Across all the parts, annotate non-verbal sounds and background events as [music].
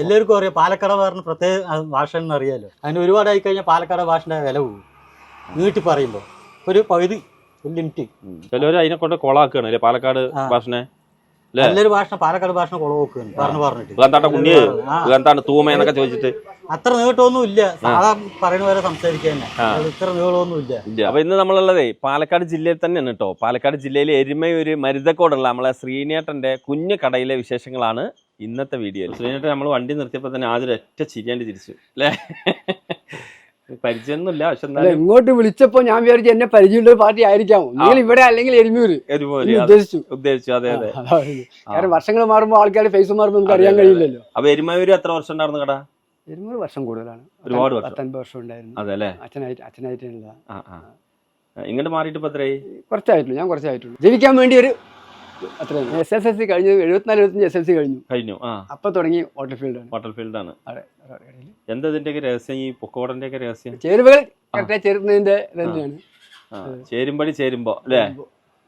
എല്ലാവർക്കും അറിയാം. പാലക്കാട് പറഞ്ഞ പ്രത്യേക ഭാഷ എന്ന് അറിയാലോ. അതിന് ഒരുപാടായി കഴിഞ്ഞാൽ പാലക്കാട് ഭാഷയുടെ വില പോകും നീട്ടി പറയുമ്പോൾ ഒരു പകുതി ലിമിറ്റ് ചിലവർ അതിനെ കൊണ്ട് കൊളാക്കുകയാണ് അല്ലേ? പാലക്കാട് ഭാഷനെ? നല്ലൊരു ഭാഷ പാലക്കാട് ഭാഷ കൊളവോക്കുകയാണ് പറഞ്ഞു പറഞ്ഞിട്ട്. തൂമ എന്നൊക്കെ ചോദിച്ചിട്ട്. അത്ര നീട്ടമൊന്നും ഇല്ല സാധാ പറയുന്ന പോലെ സംസാരിക്കാൻ ഇത്ര നീളമൊന്നും ഇല്ല. ഇല്ല അപ്പൊ ഇന്ന് നമ്മളുള്ളതേ പാലക്കാട് ജില്ലയിൽ തന്നെയാണ് കേട്ടോ പാലക്കാട് ജില്ലയിലെ എരുമയൊരു മരുതക്കോടുള്ള നമ്മളെ ശ്രീനേട്ടന്റെ കുഞ്ഞു കടയിലെ വിശേഷങ്ങളാണ് ഇന്നത്തെ വീഡിയോയിൽ ശ്രീനേട്ടൻ നമ്മൾ വണ്ടി നിർത്തിയപ്പോൾ തന്നെ ആദ്യം ഒറ്റ ചിരിയാണ്ട് തിരിച്ചു അല്ലേ? പരിചയമൊന്നുമില്ല പക്ഷെ ഇങ്ങോട്ട് വിളിച്ചപ്പോ ഞാൻ വിചാരിച്ചു എന്നെ പരിചയമുള്ള ഒരു പാർട്ടി ആയിരിക്കാമോ നിങ്ങൾ ഇവിടെ അല്ലെങ്കിൽ എരുമൂര്. എരുമ ഉദ്ദേശിച്ചു. ഉദ്ദേശിച്ചു അതെ അതെ. കാരണം വർഷങ്ങൾ മാറുമ്പോൾ ആൾക്കാരുടെ ഫേസ് മാറുമ്പോൾ നമുക്ക് അറിയാൻ. കഴിയില്ലല്ലോ. അപ്പൊ എരുമൂര് എത്ര വർഷം ഉണ്ടായിരുന്നു കടാ? എരുമൂര് വർഷം കൂടുതലാണ്. ഒരുപാട് വർഷം. പത്തൊൻപത് വർഷം ഉണ്ടായിരുന്നു. അതെ അല്ലേ? അച്ഛനായിട്ട് അച്ഛനായിട്ടുള്ള ഇങ്ങോട്ട് മാറിയിട്ട് ഇപ്പൊ എത്രയായി? കുറച്ചായിട്ടുള്ളൂ ഞാൻ കുറച്ചായിട്ടുള്ളൂ. ജീവിക്കാൻ വേണ്ടി ഒരു എസ് എസ് എൽ സി കഴിഞ്ഞു എഴുപത്തിനാല് എഴുപത്തഞ്ച് എസ് എൽ സി കഴിഞ്ഞു. കഴിഞ്ഞു ആ. അപ്പൊ തുടങ്ങി വാട്ടർ ഫീൽഡാണ് ഹോട്ടൽ ഫീൽഡാണ് അവിടെ എന്താ ഇതിന്റെയൊക്കെ രഹസ്യം? ഈ പൊക്കോടന്റെ ഒക്കെ രഹസ്യം? ചേരുവകൾ കറക്റ്റായി ചേരുന്നതിന്റെ തന്നെയാണ് ചേരുമ്പടി ചേരുമ്പോ അല്ലേ?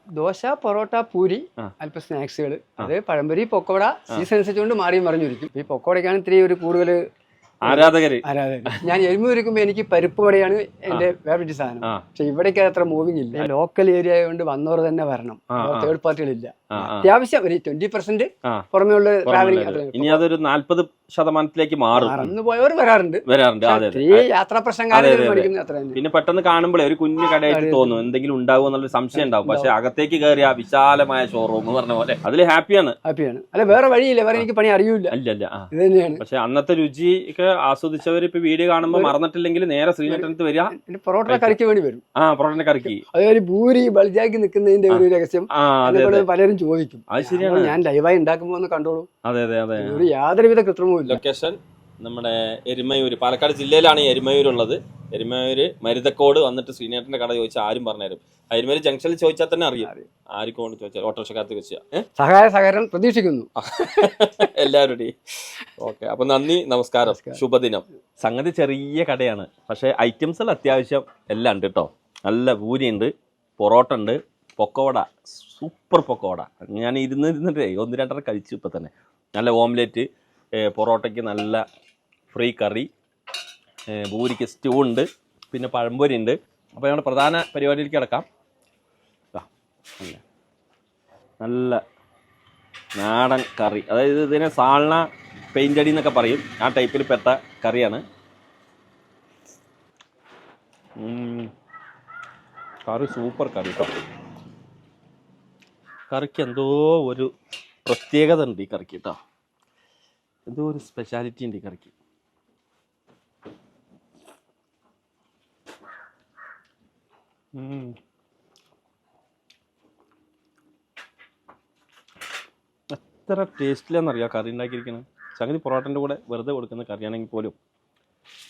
ദോശ പൊറോട്ട പൂരി അല്പ സ്നാക്സുകൾ അത് പഴംപൊരി പൊക്കോട സീസൺ അനുസരിച്ചുകൊണ്ട് മാറിയും മറിഞ്ഞിരിക്കും ഈ പൊക്കോടയ്ക്കാണ് ഇത്തിരി ഒരു കൂടുതൽ ആരാധകര്. ആരാധകർ ഞാൻ എരുമ ഒരുക്കുമ്പോൾ എനിക്ക് പരിപ്പ് വടയാണ് എന്റെ ഫേവറേറ്റ് സാധനം. പക്ഷെ ഇവിടേക്ക് അത്ര മൂവിങ് ഇല്ല. ലോക്കൽ ഏരിയ ആയതുകൊണ്ട് വന്നവർ തന്നെ വരണം. തേർഡ് പാർട്ടികളില്ല. അത്യാവശ്യം ഒരു ട്വന്റി പെർസെന്റ് പുറമെയുള്ള ട്രാവലിംഗ് ഇനി അതൊരു നാല്പത് ശതമാനത്തിലേക്ക് മാറും. അന്ന് പോയവർ വരാറുണ്ട്. വരാറുണ്ട്. അതെ ഈ യാത്രാ പ്രശ്നം പിന്നെ പെട്ടെന്ന് കാണുമ്പോഴേ ഒരു കുഞ്ഞു കടയായിട്ട്. തോന്നും. എന്തെങ്കിലും ഉണ്ടാവും എന്നുള്ള സംശയം ഉണ്ടാവും. പക്ഷെ അകത്തേക്ക് കയറിയ വിശാലമായ ഷോറൂം എന്ന് പറഞ്ഞ പോലെ അതിൽ ഹാപ്പിയാണ്. ഹാപ്പിയാണ്. അല്ല വേറെ വഴിയില്ല. വേറെ എനിക്ക് പണി അറിയൂല അല്ല അല്ല ആ. ഇത് തന്നെയാണ്. പക്ഷെ അന്നത്തെ രുചി ഒക്കെ ആസ്വദിച്ചവർ ഇപ്പൊ വീഡിയോ കാണുമ്പോൾ മറന്നിട്ടില്ലെങ്കിൽ നേരെ ശ്രീനേട്ടനത്ത് വരിക. പൊറോട്ട കറിക്ക് വേണ്ടി വരും. ആ പൊറോട്ട കറിക്ക് അതായത് ഭൂരി ബൾജാക്കി നിൽക്കുന്നതിന്റെ ഒരു രഹസ്യം. ആ പലരും ചോദിക്കും. അത് ശരിയാണ്. ഞാൻ ലൈവായി ഉണ്ടാക്കുമ്പോ ഒന്ന് കണ്ടോളൂ. അതെ അതെ അതെ. ഒരു യാതൊരുവിധ കൃത്രിമവും ഇല്ല ലൊക്കേഷൻ നമ്മുടെ എരുമയൂര് പാലക്കാട് ജില്ലയിലാണ് ഈ എരുമയൂര് ഉള്ളത് എരുമയൂര് മരുതക്കോട് വന്നിട്ട് ശ്രീനേട്ടന്റെ കട ചോദിച്ചാൽ ആരും പറഞ്ഞുതരും. എരുമയൂര് ജംഗ്ഷനിൽ ചോദിച്ചാൽ തന്നെ അറിയാം. ആർക്കും കൊണ്ട് ചോദിച്ചാൽ ഓട്ടോറിക്ഷക്കാർക്ക് ചോദിച്ചാൽ സഹായ സഹകരണം പ്രതീക്ഷിക്കുന്നു. [laughs] എല്ലാവരുടെയും. ഓക്കെ അപ്പൊ നന്ദി നമസ്കാരം. ശുഭദിനം. സംഗതി ചെറിയ കടയാണ്. പക്ഷേ ഐറ്റംസ് എല്ലാം അത്യാവശ്യം എല്ലാം ഉണ്ട് കേട്ടോ. നല്ല പൂരിയുണ്ട് പൊറോട്ട ഉണ്ട് പൊക്കോട സൂപ്പർ പൊക്കോട ഞാൻ ഇരുന്ന് ഇരുന്നിട്ടേ ഒന്ന് രണ്ടര കഴിച്ചു ഇപ്പം തന്നെ. നല്ല ഓംലെറ്റ് പൊറോട്ടയ്ക്ക് നല്ല ഫ്രീ കറി ഭൂരിക്ക് സ്റ്റൂ ഉണ്ട് പിന്നെ പഴംപൊരി ഉണ്ട്. അപ്പോൾ ഞങ്ങളുടെ പ്രധാന പരിപാടിയിലേക്ക് കിടക്കാം. നല്ല നാടൻ കറി. അതായത് ഇതിനെ സാൾന പെയിന്റടി എന്നൊക്കെ പറയും. ആ ടൈപ്പിൽ പെട്ട കറിയാണ്. കറി സൂപ്പർ കറി കേട്ടോ. കറിക്ക് എന്തോ ഒരു പ്രത്യേകത ഉണ്ട് ഈ കറിക്ക് കേട്ടോ എന്തോ ഒരു സ്പെഷ്യാലിറ്റി ഉണ്ട് ഈ കറിക്ക്. എത്ര ടേസ്റ്റിലാണെന്നറിയാം കറി ഉണ്ടാക്കിയിരിക്കുന്നത് സംഗതി പൊറോട്ടന്റെ കൂടെ വെറുതെ കൊടുക്കുന്ന കറിയാണെങ്കിൽ പോലും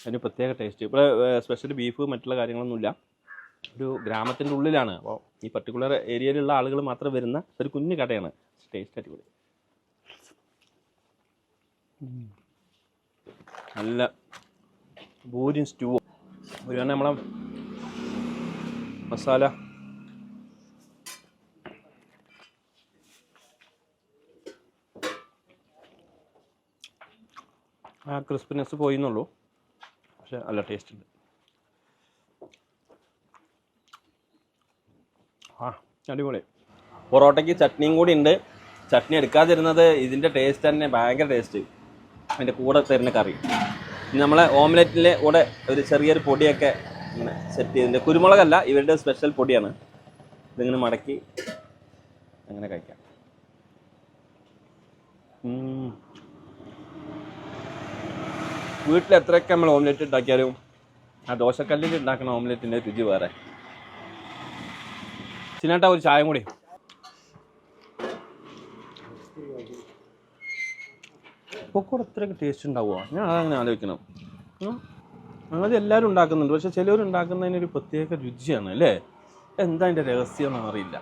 അതിന് പ്രത്യേക ടേസ്റ്റ് ഇവിടെ സ്പെഷ്യൽ ബീഫ് മറ്റുള്ള കാര്യങ്ങളൊന്നുമില്ല. ഒരു ഗ്രാമത്തിന്റെ ഉള്ളിലാണ്. അപ്പോൾ ഈ പർട്ടിക്കുലർ ഏരിയയിലുള്ള ആളുകൾ മാത്രം വരുന്ന ഒരു കുഞ്ഞു കടയാണ്. ടേസ്റ്റ് അടിപൊളി. നല്ല പൂരിയും സ്റ്റൂവും ഒരു തന്നെ നമ്മളെ മസാല. ആ ക്രിസ്പിനെസ് പോയി എന്നുള്ളൂ പക്ഷെ നല്ല ടേസ്റ്റ് ഉണ്ട്. ആ. അടിപൊളി. പൊറോട്ടയ്ക്ക് ചട്നിയും കൂടി ഉണ്ട്. ചട്നി എടുക്കാതിരുന്നത് ഇതിന്റെ ടേസ്റ്റ് തന്നെ ഭയങ്കര ടേസ്റ്റ് അതിന്റെ കൂടെ തരുന്ന കറി. നമ്മളെ ഓംലെറ്റിന്റെ കൂടെ ഒരു ചെറിയൊരു പൊടിയൊക്കെ ഇങ്ങനെ സെറ്റ് ചെയ്തിട്ടുണ്ട്. കുരുമുളകല്ല ഇവരുടെ സ്പെഷ്യൽ പൊടിയാണ്. ഇതിങ്ങനെ മടക്കി അങ്ങനെ കഴിക്കാം. വീട്ടിൽ എത്രയൊക്കെ നമ്മൾ ഓംലെറ്റ് ഉണ്ടാക്കിയാലും ആ ദോശക്കല്ലിൽ ഉണ്ടാക്കുന്ന ഓംലെറ്റിന്റെ രുചി വേറെ. ചിന്നേട്ടാ ഒരു ചായം കൂടി. പൊക്കോട് അത്രയൊക്കെ ടേസ്റ്റ് ഉണ്ടാവുമോ ഞാൻ അതങ്ങനെ ആലോചിക്കണം. അങ്ങനെ എല്ലാവരും ഉണ്ടാക്കുന്നുണ്ട്. പക്ഷെ ചിലവർ ഉണ്ടാക്കുന്നതിനൊരു പ്രത്യേക രുചിയാണ് അല്ലേ? എന്താ അതിന്റെ രഹസ്യം എന്ന് അറിയില്ല.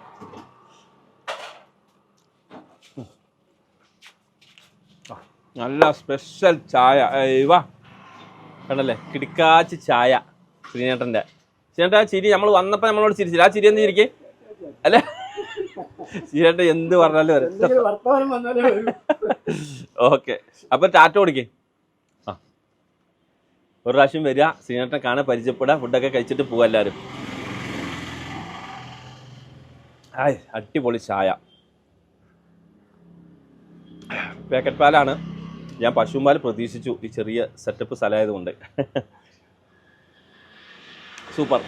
നല്ല സ്പെഷ്യൽ ചായ. വാ. കണ്ടല്ലേ? കിടിക്കാച്ച് ചായ ശ്രീനേട്ടന്റെ ശ്രീനേട്ടാ ചിരി നമ്മൾ വന്നപ്പോൾ നമ്മളോട് ചിരിച്ചില്ല? ആ ചിരി എന്ത് ചിരിക്കേ? അല്ലേ? ശ്രീനേട്ടൻ എന്ത് പറഞ്ഞാലും വരും. ഓക്കെ. അപ്പൊ ടാറ്റ കൊടുക്കേ. ഒരു പ്രാവശ്യം വരിക. സീനേട്ടനെ കാണാൻ പരിചയപ്പെടുക. ഫുഡൊക്കെ കഴിച്ചിട്ട് പോകാം എല്ലാവരും. ആയ് അടിപൊളി ചായ. പാക്കറ്റ് പാലാണ്. ഞാൻ പശുമ്പാൽ പ്രതീക്ഷിച്ചു. ഈ ചെറിയ സെറ്റപ്പ് സ്ഥലമായതുകൊണ്ട്. സൂപ്പർ.